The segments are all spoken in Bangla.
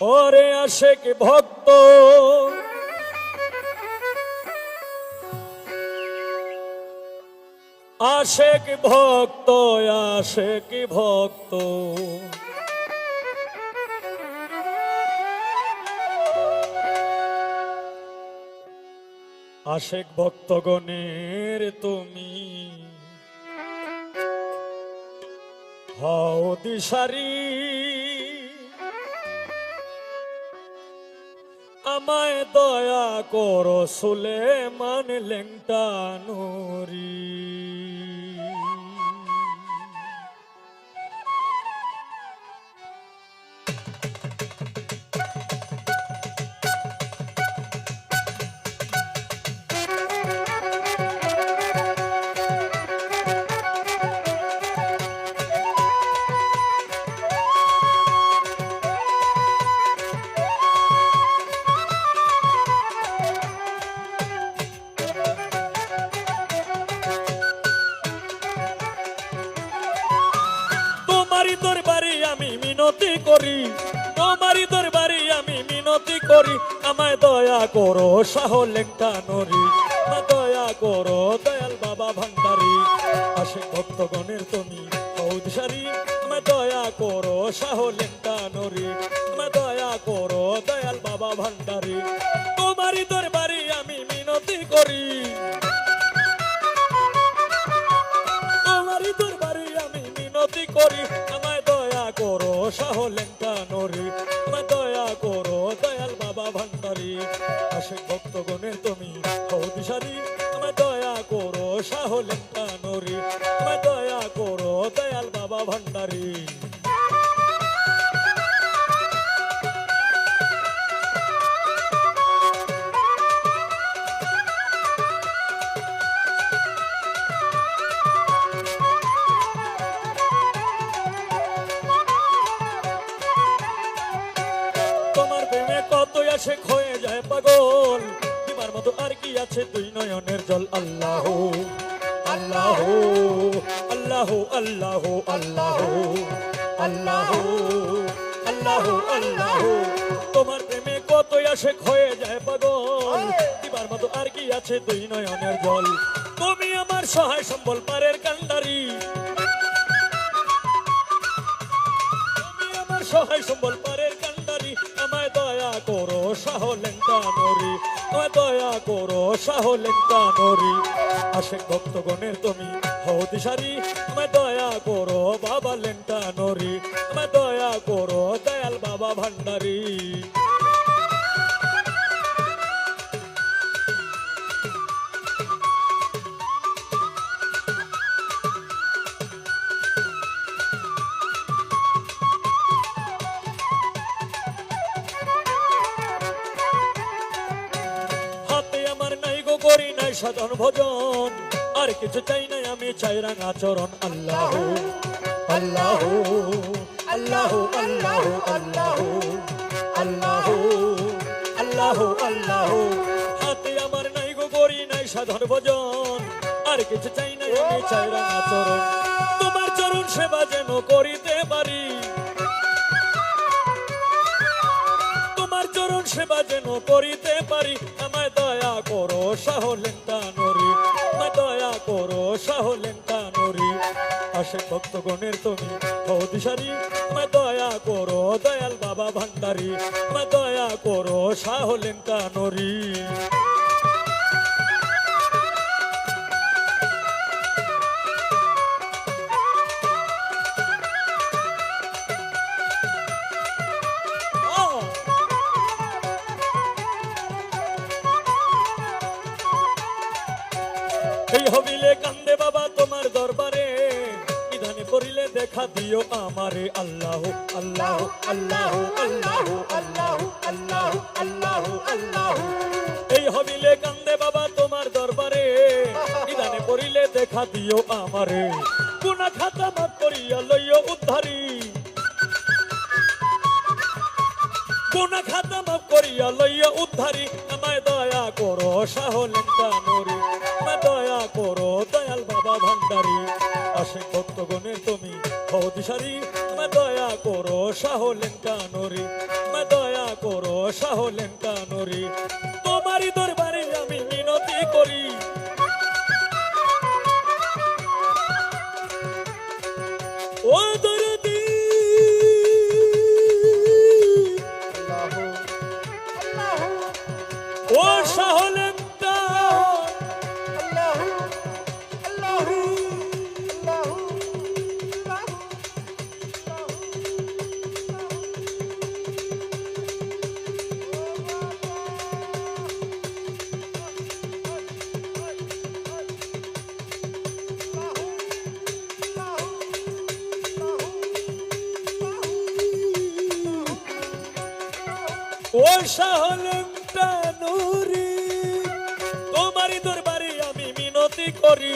ওরে আশেক ভক্ত। আশেক ভক্ত আশেক ভক্ত। আশেক ভক্তগণের তুমি হও দিশারি। আমায় দয়া করো সুলে মান লেংটা নুরি। তোমারই দরবারে আমি মিনতি করি। তোমারই দরবারে আমি মিনতি করি। আমায় দয়া করো শাহ লেংটা নরি দয়া করো দয়াল বাবা ভান্ডারি। আসে ভক্তগণের তুমি ঔদসারি আমায় দয়া করো শাহ লেংটা নরি আমায় দয়া করো দয়াল বাবা ভান্ডারি। তোমারই দরবারে আমি মিনতি করি। ভান্ডারি আশেক ভক্তগণের তুমি হৌদিশারি আমায় দয়া করো শাহ লেঙ্কা নরি, আমায় দয়া করো দয়াল বাবা ভান্ডারি। আসে হয়ে যায় পাগল। তোমার মতো আর কি আছে তুই নয়নের জল? আল্লাহ আল্লাহ আল্লাহ আল্লাহ আল্লাহ আল্লাহ আল্লাহ আল্লাহ। তোমার প্রেমে কত আসে হয়ে যায় পাগল। তোমার মতো আর কি আছে তুই নয়নের জল? তুমি আমার সহায় সম্বল পারের কান্ডারি। সহায় সম্বল পারের আমায় দয়া করো সাহলেঙ্কা নরি আমায় দয়া করো সাহলেঙ্কা নরি আশেক ভক্তগণের তুমি হও দিশারি, আমায় দয়া করো, বাবা লেঙ্কা নরি। আমায় দয়া করো, দয়াল বাবা ভান্ডারি। সাধন ভজন আর কিছু চাই নাই আমি, চাই রাঙা চরণ আল্লাহ আল্লাহ আল্লাহ আল্লাহ আল্লাহ আল্লাহ আল্লাহ আল্লাহ। হাতে আমার নাই গো করি নাই সাধন ভজন আর কিছু চাই নাই আমি, চাই রাঙা চরণ তোমার চরণ সেবা যেন করিতে পারি। তোমার চরণ সেবা যেন করিতে পারি। ভক্তগণের তুমি হৌদিশারি আমায় দয়া করো, দয়াল বাবা ভান্ডারি। আমায় দয়া করো, শাহ লেঙ্কা নরি Oh! এই হবিলে কান্দে বাবা তোমার দেখা দিও আমারে আল্লাহ আল্লাহ আল্লাহ আল্লাহ আল্লাহ আল্লাহ আল্লাহ আল্লাহ। এই হবিলে কান্দে বাবা তোমার দরবারে নিধানে পড়িলে দেখা দিও আমারে। গুনা খাতা মাফ করিয়া লইও উদ্ধারি। গুনা খাতা মাফ করিয়া লইয়া উদ্ধারি। আমায় দয়া করো শাহ লেঙ্কা বিশারি মা দয়া করো সাহলেন কানরি। মা দয়া করো সাহলেন কানরি। তোমারই দরবার ও শাহলেন তোমারই দরবারে আমি মিনতি করি।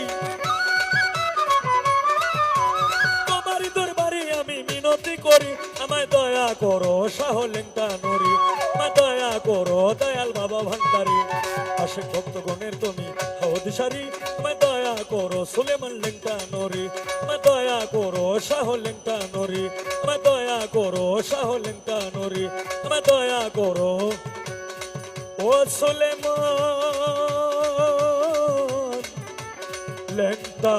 তোমারই দরবারে আমি মিনতি করি। আমায় দয়া করো দয়া করো দয়াল বাবা ভান্ডারি, আশেক ভক্তগণের তুমি হদিসারি আমায় দয়া করো সুলেমান লেঙ্কা নরি আমায় দয়া করো শাহ লেঙ্কা নরি আমায় দয়া করো শাহ লেঙ্কা নরি আমায় দয়া করো। ও সুলেমান লেঙ্কা